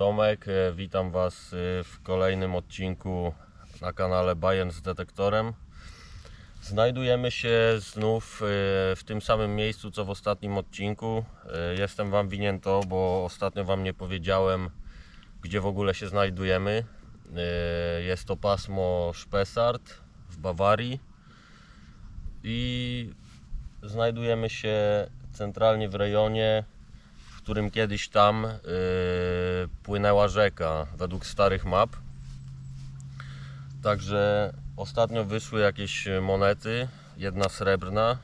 Tomek. E, Witam Was e, w kolejnym odcinku na kanale Bayern z detektorem. Znajdujemy się znów e, w tym samym miejscu co w ostatnim odcinku. Jestem Wam winien to, bo ostatnio Wam nie powiedziałem, gdzie w ogóle się znajdujemy. Jest to pasmo Spessart w Bawarii i znajdujemy się centralnie w rejonie, którym kiedyś tam y, płynęła rzeka według starych map. Także ostatnio wyszły jakieś monety, jedna srebrna.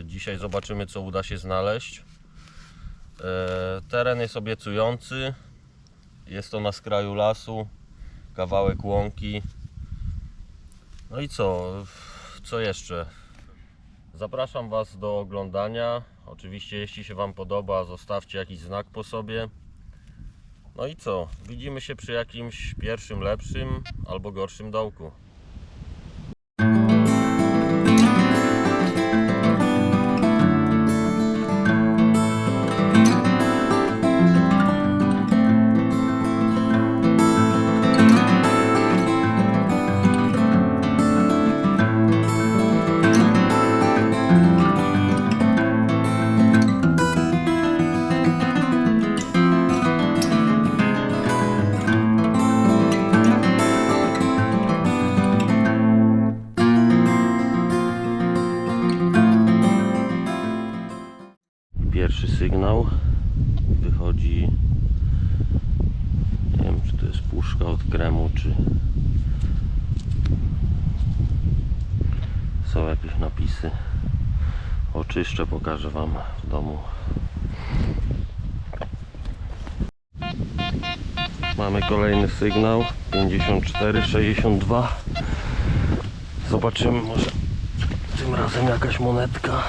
Y, dzisiaj zobaczymy co uda się znaleźć. Y, teren jest obiecujący. Jest to na skraju lasu, kawałek łąki. No i co? Co jeszcze? Zapraszam Was do oglądania. Oczywiście, jeśli się Wam podoba, zostawcie jakiś znak po sobie. No i co? Widzimy się przy jakimś pierwszym, lepszym albo gorszym dołku. Jakieś napisy. Oczyszczę, pokażę Wam w domu. Mamy kolejny sygnał 54-62. Zobaczymy, może tym razem jakaś monetka.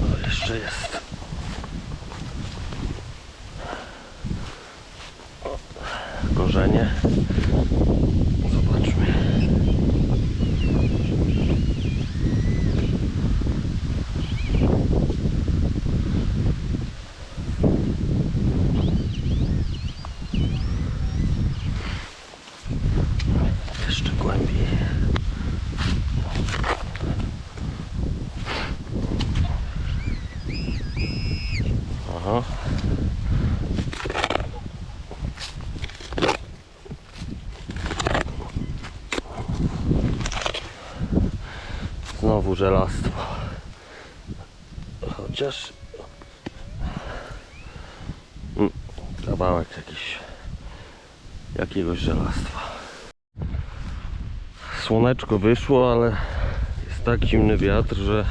No jeszcze jest. O, Korzenie. Zobaczmy. Jeszcze głębiej. Aha. Znowu żelastwo. Chociaż Mm, kawałek jakiś jakiegoś żelastwa. Słoneczko wyszło, ale jest tak zimny wiatr, że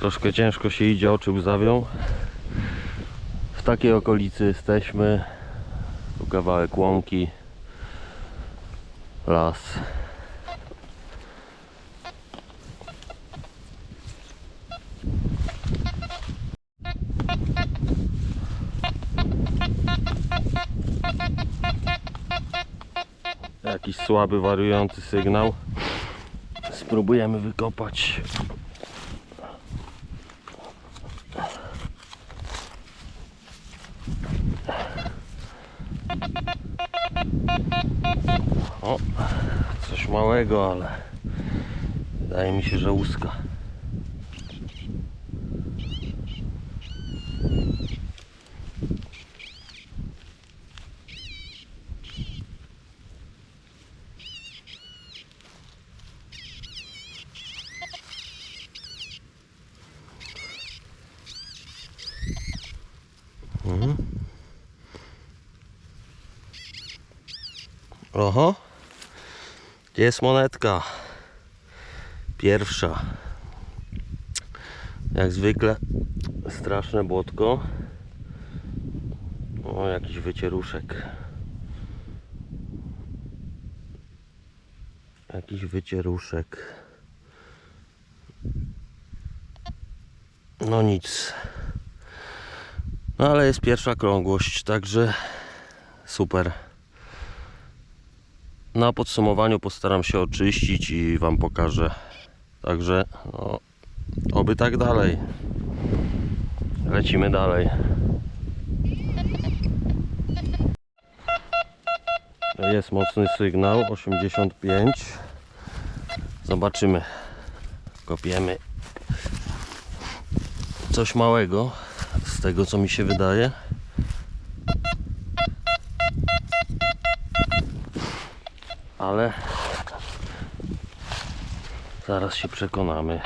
troszkę ciężko się idzie, oczy łzawią. W takiej okolicy jesteśmy. Tu kawałek łąki, las. Jakiś słaby, wariujący sygnał. Spróbujemy wykopać O, coś małego, ale wydaje mi się, że łuska. Mhm. Oho. Gdzie jest monetka? Pierwsza. Jak zwykle straszne błotko. O, jakiś wycieruszek. Jakiś wycieruszek. No nic. No ale jest pierwsza krągłość, także super. Na podsumowaniu postaram się oczyścić i Wam pokażę. Także no, Oby tak dalej. Lecimy dalej. Jest mocny sygnał 85. Zobaczymy. Kopiemy coś małego z tego co mi się wydaje. Ale zaraz się przekonamy.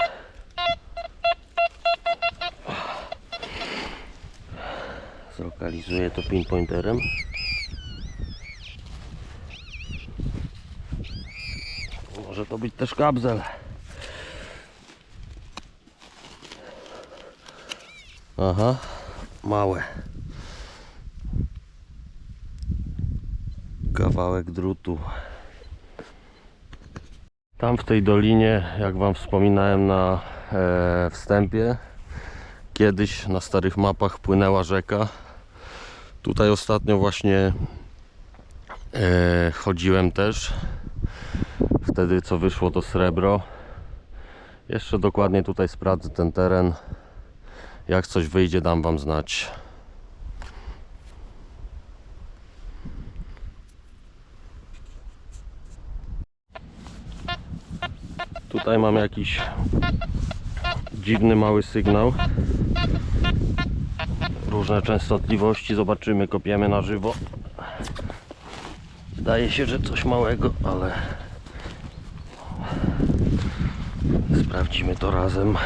Zlokalizuję to pinpointerem. Może to być też kabzel. Aha, małe. Kawałek drutu. Tam w tej dolinie, jak Wam wspominałem na e, wstępie, kiedyś na starych mapach płynęła rzeka. Tutaj ostatnio właśnie e, chodziłem też. Wtedy co wyszło to srebro. Jeszcze dokładnie tutaj sprawdzę ten teren. Jak coś wyjdzie, dam Wam znać. Tutaj mam jakiś dziwny mały sygnał. Różne częstotliwości. Zobaczymy, kopiemy na żywo. Wydaje się, że coś małego, ale sprawdzimy to razem.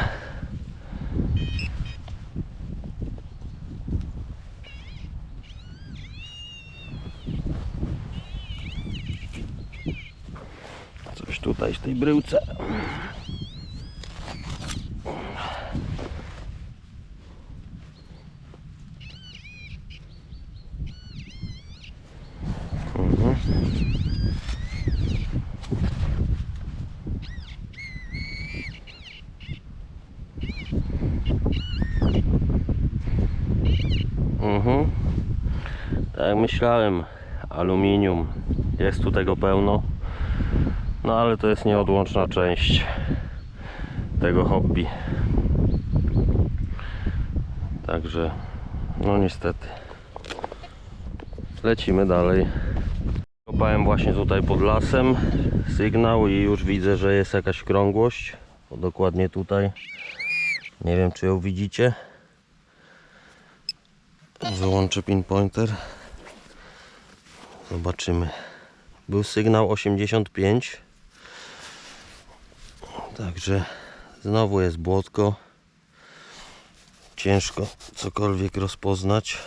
Coś tutaj w tej bryłce. Mhm. Mhm. Tak myślałem, aluminium. Jest tu tego pełno. No ale to jest nieodłączna część tego hobby. Także, no niestety. Lecimy dalej. Kopałem właśnie tutaj pod lasem sygnał i już widzę, że jest jakaś krągłość. Dokładnie tutaj. Nie wiem, czy ją widzicie. Wyłączę pinpointer. Zobaczymy. Był sygnał 85. Także znowu jest błotko. Ciężko cokolwiek rozpoznać.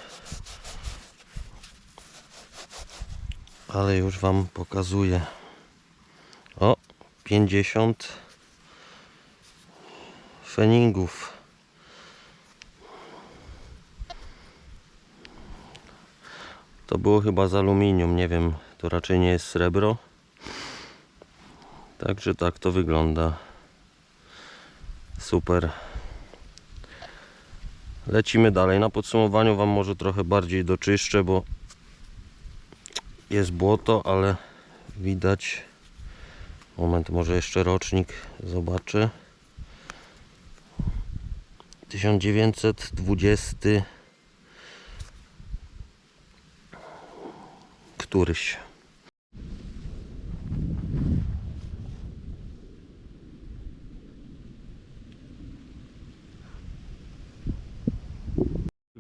Ale już Wam pokazuję. O, 50 feningów. To było chyba z aluminium, nie wiem, to raczej nie jest srebro. Także tak to wygląda. Super. Lecimy dalej. Na podsumowaniu Wam może trochę bardziej doczyszczę, bo jest błoto, ale widać. Moment, może jeszcze rocznik zobaczę. 1920 któryś.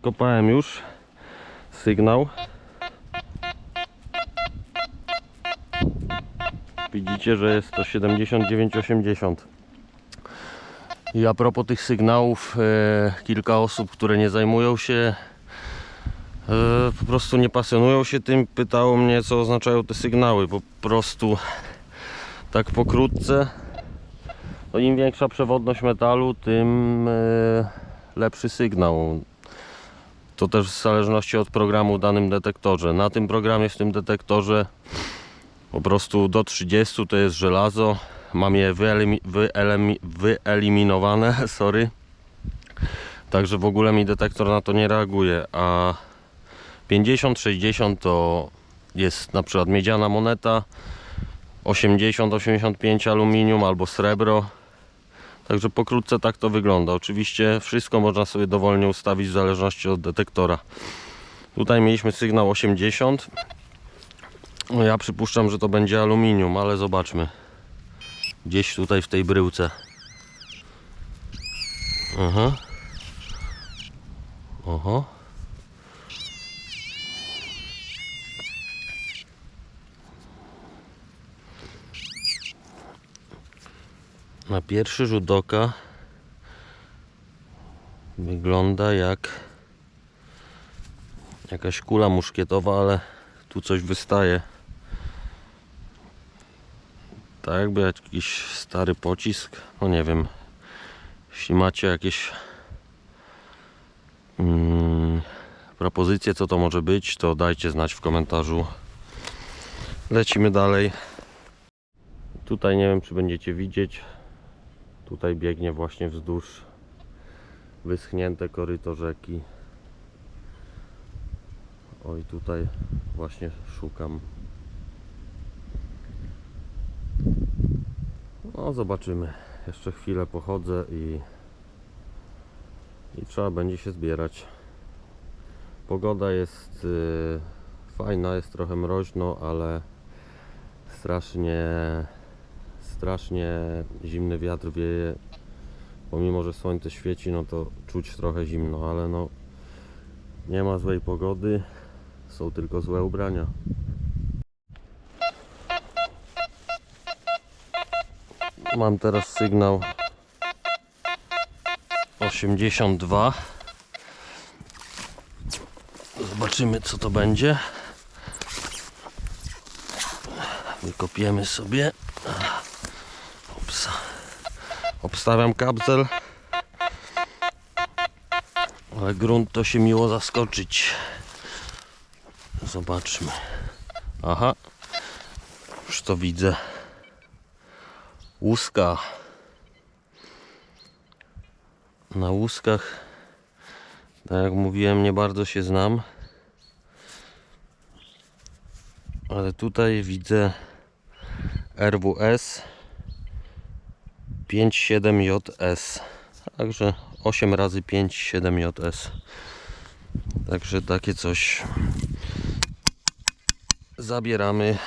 Kopałem już sygnał. Widzicie, że jest to 79,80. I a propos tych sygnałów, e, kilka osób, które nie zajmują się, e, po prostu nie pasjonują się tym, pytało mnie, co oznaczają te sygnały. Po prostu tak pokrótce, no im większa przewodność metalu, tym e, lepszy sygnał. To też w zależności od programu w danym detektorze. Na tym programie, w tym detektorze po prostu do 30 to jest żelazo. Mam je wyelimi- wyeliminowane, sorry. Także w ogóle mi detektor na to nie reaguje. A 50-60 to jest na przykład miedziana moneta, 80-85 aluminium albo srebro. Także pokrótce tak to wygląda. Oczywiście wszystko można sobie dowolnie ustawić w zależności od detektora. Tutaj mieliśmy sygnał 80. No ja przypuszczam, że to będzie aluminium, ale zobaczmy. Gdzieś tutaj w tej bryłce. Aha. Oho. Na pierwszy rzut oka wygląda jak jakaś kula muszkietowa, ale tu coś wystaje. Tak jakby jakiś stary pocisk. No nie wiem. Jeśli macie jakieś mm, propozycje, co to może być, to dajcie znać w komentarzu. Lecimy dalej. Tutaj nie wiem, czy będziecie widzieć. Tutaj biegnie właśnie wzdłuż wyschnięte koryto rzeki. Oj, tutaj właśnie szukam. No, zobaczymy. Jeszcze chwilę pochodzę i, i trzeba będzie się zbierać. Pogoda jest y, fajna, jest trochę mroźno, ale strasznie strasznie zimny wiatr wieje. Pomimo, że słońce świeci, no to czuć trochę zimno, ale no nie ma złej pogody, są tylko złe ubrania. Mam teraz sygnał 82. Zobaczymy co to będzie. Wykopiemy sobie. Obstawiam kapsel. Ale grunt to się miło zaskoczyć. Zobaczmy. Aha. Już to widzę. Łuska. Na łuskach, tak jak mówiłem, nie bardzo się znam. Ale tutaj widzę RWS 57JS. Także 8 razy 5 7JS. Także takie coś zabieramy.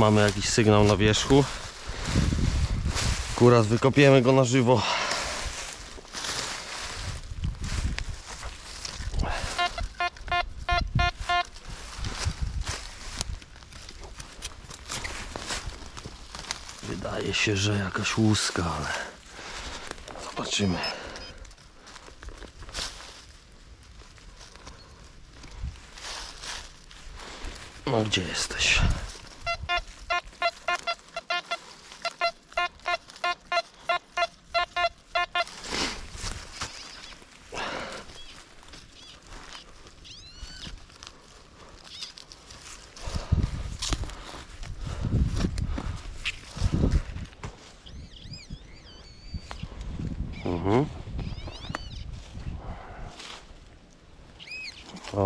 Mamy jakiś sygnał na wierzchu. Akurat wykopiemy go na żywo. Wydaje się, że jakaś łuska, ale zobaczymy. No gdzie jesteś?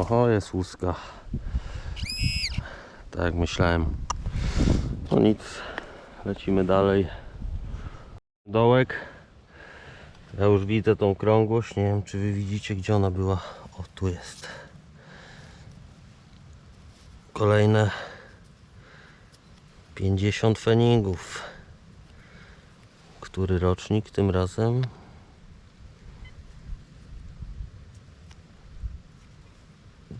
Oho, jest łuska. Tak jak myślałem. No nic, lecimy dalej. Dołek. Ja już widzę tą krągłość. Nie wiem, czy wy widzicie, gdzie ona była. O, tu jest. Kolejne 50 feningów. Który rocznik tym razem?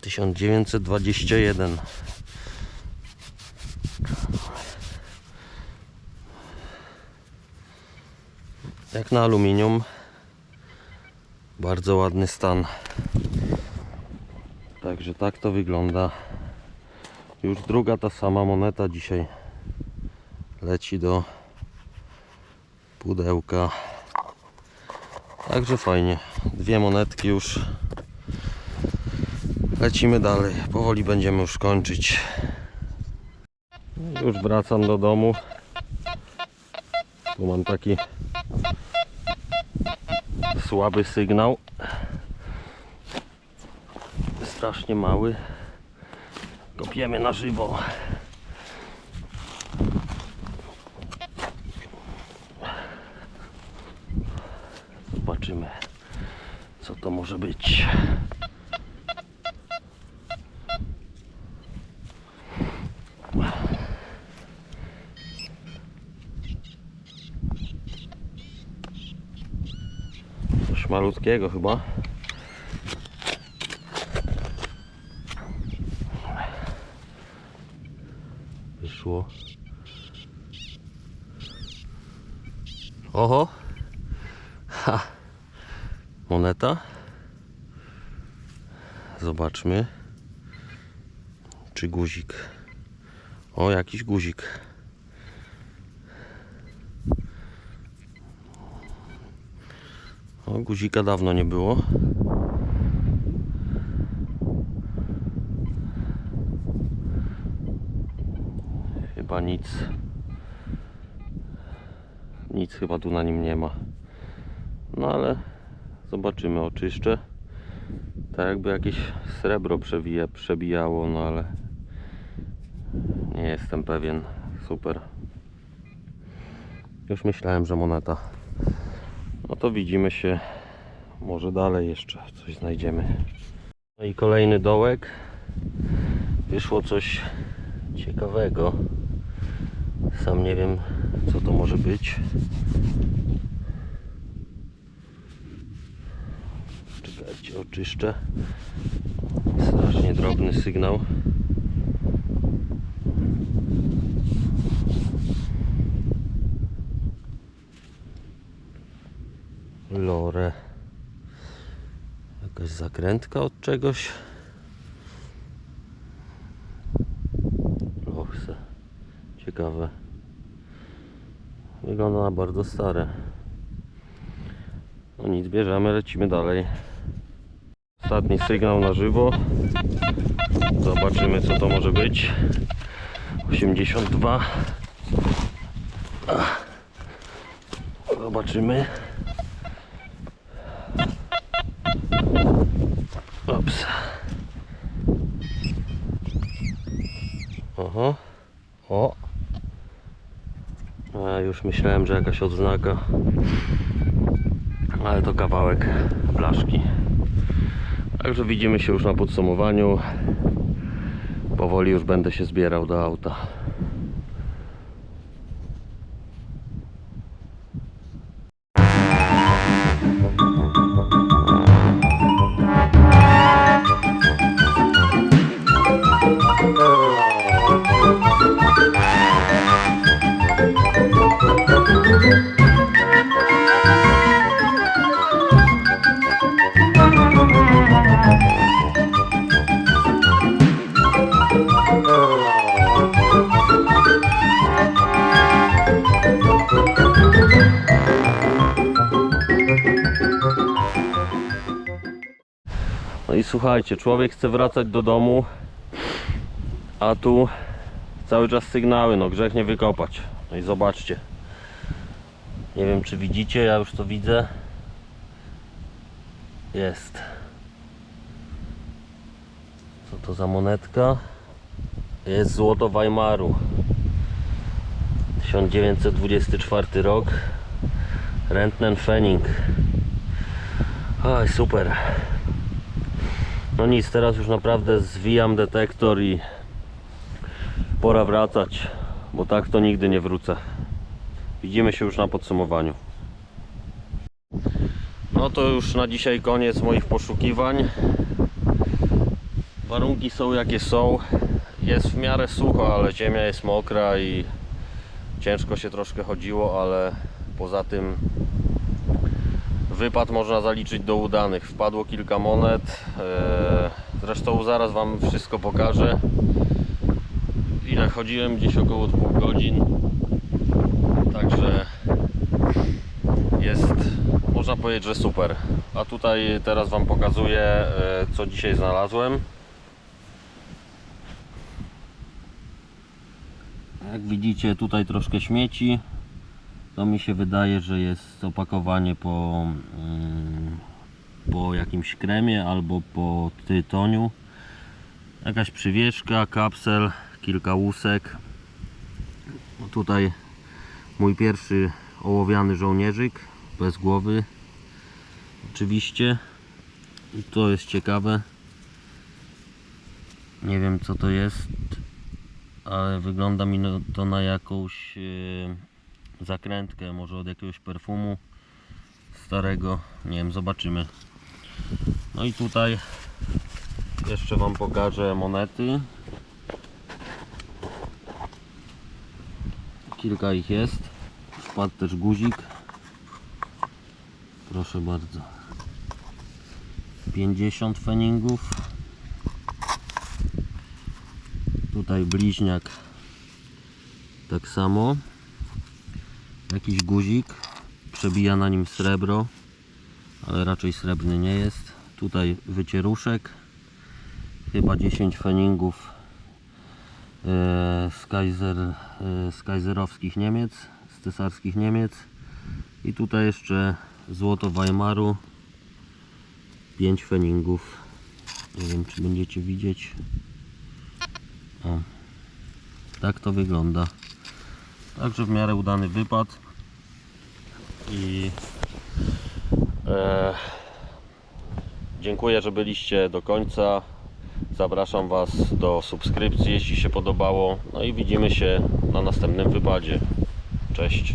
Tysiąc dziewięćset dwadzieścia jeden. Jak na aluminium. Bardzo ładny stan. Także tak to wygląda. Już druga ta sama moneta dzisiaj leci do pudełka. Także fajnie. Dwie monetki już. Lecimy dalej. Powoli będziemy już kończyć. Już wracam do domu. Tu mam taki słaby sygnał. Strasznie mały. Kopiemy na żywo. Zobaczymy, co to może być. Coś malutkiego chyba. Wyszło. Oho. Ha. Moneta. Zobaczmy. Czy guzik. O, jakiś guzik. O, guzika dawno nie było. Chyba nic. Nic chyba tu na nim nie ma. No ale zobaczymy, oczyszczę. Tak jakby jakieś srebro przewija, przebijało, no ale nie jestem pewien. Super. Już myślałem, że moneta. No to widzimy się może dalej jeszcze coś znajdziemy. No i kolejny dołek. Wyszło coś ciekawego. Sam nie wiem co to może być. Czekajcie, oczyszczę. Strasznie drobny sygnał. Lore. Jakaś zakrętka od czegoś. Lochse. Ciekawe. Wygląda na bardzo stare. No nic, bierzemy, lecimy dalej. Ostatni sygnał na żywo. Zobaczymy co to może być. 82. Ach. Zobaczymy. Ops. Oho. O. A myślałem, że jakaś odznaka. Ale to kawałek blaszki. Także widzimy się już na podsumowaniu. Powoli już będę się zbierał do auta. Słuchajcie, człowiek chce wracać do domu, a tu cały czas sygnały, no grzech nie wykopać. No i zobaczcie. Nie wiem czy widzicie, ja już to widzę. Jest. Co to za monetka? Jest złoto Weimaru. 1924 rok. Rentnen Fenning. Oj, super. No nic, teraz już naprawdę zwijam detektor i pora wracać, bo tak to nigdy nie wrócę. Widzimy się już na podsumowaniu. No to już na dzisiaj koniec moich poszukiwań. Warunki są jakie są. Jest w miarę sucho, ale ziemia jest mokra i ciężko się troszkę chodziło, ale poza tym wypad można zaliczyć do udanych. Wpadło kilka monet. e, Zresztą zaraz Wam wszystko pokażę. Ile chodziłem? Gdzieś około 2 godzin. Także jest, można powiedzieć, że super. A tutaj teraz Wam pokazuję, e, co dzisiaj znalazłem. Jak widzicie, tutaj troszkę śmieci. To mi się wydaje, że jest opakowanie po, mm, po jakimś kremie albo po tytoniu. Jakaś przywieszka, kapsel, kilka łusek. No tutaj mój pierwszy ołowiany żołnierzyk, bez głowy. Oczywiście. To jest ciekawe. Nie wiem co to jest, ale wygląda mi no- to na jakąś e, zakrętkę, może od jakiegoś perfumu starego, nie wiem, zobaczymy. No i tutaj jeszcze Wam pokażę monety. Kilka ich jest. Wpadł też guzik. Proszę bardzo. 50 feningów. Tutaj bliźniak tak samo jakiś guzik przebija na nim srebro ale raczej srebrny nie jest. Tutaj wycieruszek chyba 10 feningów e, z, Kaiser, e, z kaiserowskich Niemiec z cesarskich Niemiec. I tutaj jeszcze złoto Weimaru 5 feningów. Nie wiem czy będziecie widzieć. O, tak to wygląda. Także w miarę udany wypad i e, dziękuję, że byliście do końca. Zapraszam Was do subskrypcji, jeśli się podobało. No i widzimy się na następnym wypadzie. Cześć.